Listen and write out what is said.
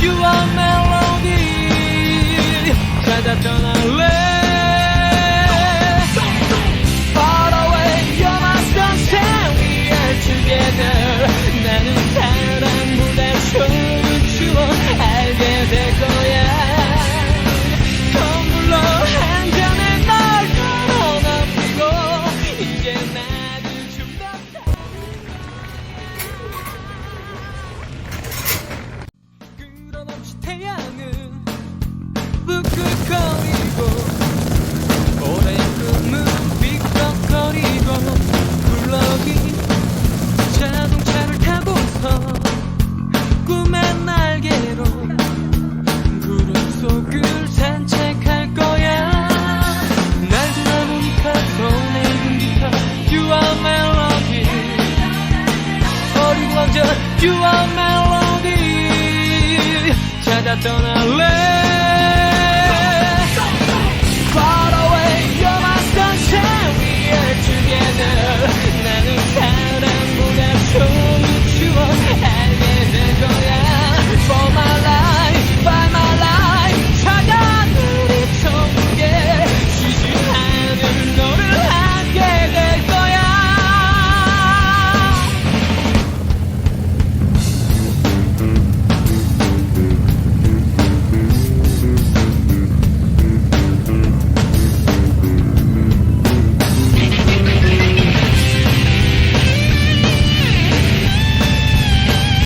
you are melody. ただとなれ 태양은 부글거리고 오랜 꿈은 삐걱거리고 굴러긴 자동차를 타고서 꿈의 날개로 구름 속을 산책할 거야. 날 돌아보니까 손에 든 기타 You are 어린 왕자 You are melody 찾아 떠날래